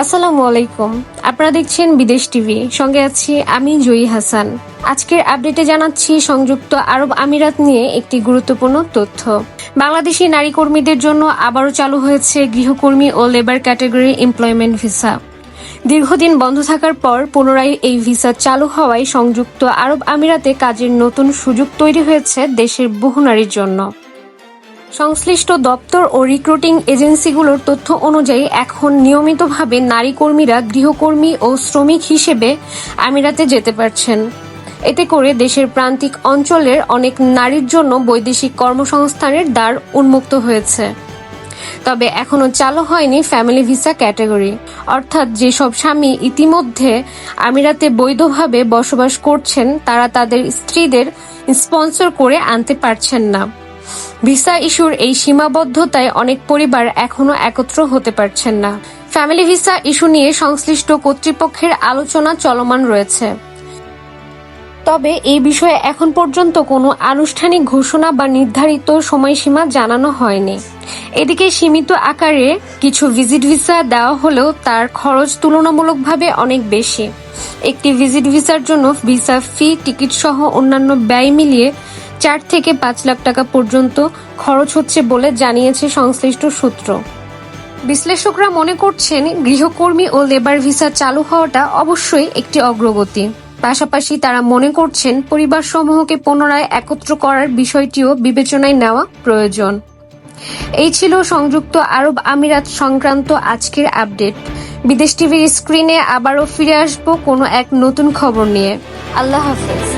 আসসালামু আলাইকুম। আপনারা দেখছেন বিদেশ টিভি। সঙ্গে আছি আমি জয়ী হাসান। আজকের আপডেটে জানাচ্ছি সংযুক্ত আরব আমিরাত নিয়ে একটি গুরুত্বপূর্ণ তথ্য। বাংলাদেশি নারী কর্মীদের জন্য আবারও চালু হয়েছে গৃহকর্মী ও লেবার ক্যাটাগরি এমপ্লয়মেন্ট ভিসা দীর্ঘদিন বন্ধ থাকার পর পুনরায় এই ভিসা চালু হওয়ায় সংযুক্ত আরব আমিরাতে কাজের নতুন সুযোগ তৈরি হয়েছে দেশের বহু নারীর জন্য। সংশ্লিষ্ট দপ্তর ও রিক্রুটিং এজেন্সিগুলোর তথ্য অনুযায়ী এখন নিয়মিতভাবে নারী কর্মীরা গৃহকর্মী ও শ্রমিক হিসেবে আমিরাতে যেতে পারছেন। এতে করে দেশের প্রান্তিক অঞ্চলের অনেক নারীর জন্য বৈদেশিক কর্মসংস্থানের দ্বার উন্মুক্ত হয়েছে। তবে এখনও চালু হয়নি ফ্যামিলি ভিসা ক্যাটাগরি অর্থাৎ যেসব স্বামী ইতিমধ্যে আমিরাতে বৈধভাবে বসবাস করছেন, তারা তাদের স্ত্রীদের স্পন্সর করে আনতে পারছেন না। ভিসা ইস্যুর এই সীমাবদ্ধতায় অনেক পরিবার এখনও একত্র হতে পারছেন না। ফ্যামিলি ভিসা ইস্যু নিয়ে সংশ্লিষ্ট কর্তৃপক্ষের আলোচনা চলমান রয়েছে। তবে এই বিষয়ে এখন পর্যন্ত কোনো আনুষ্ঠানিক ঘোষণা বা নির্ধারিত সময়সীমা জানানো হয়নি। এদিকে সীমিত আকারে কিছু ভিজিট ভিসা দেওয়া হলেও তার খরচ তুলনামূলকভাবে অনেক বেশি। একটি ভিজিট ভিসার জন্য ভিসা ফি, টিকিট সহ অন্যান্য ব্যয় মিলিয়ে চার থেকে পাঁচ লাখ টাকা পর্যন্ত খরচ হচ্ছে বলে জানিয়েছে সংশ্লিষ্ট সূত্র। বিশ্লেষকরা মনে করছেন, গৃহকর্মী ও লেবার ভিসা চালু হওয়াটা অবশ্যই একটি অগ্রগতি। পাশাপাশি তারা মনে করছেন পরিবার সমূহকে পুনরায় একত্র করার বিষয়টিও বিবেচনায় নেওয়া প্রয়োজন। এই ছিল সংযুক্ত আরব আমিরাত সংক্রান্ত আজকের আপডেট। বিদেশ টিভির স্ক্রিনে আবারও ফিরে আসব কোনো এক নতুন খবর নিয়ে। আল্লাহ হাফেজ।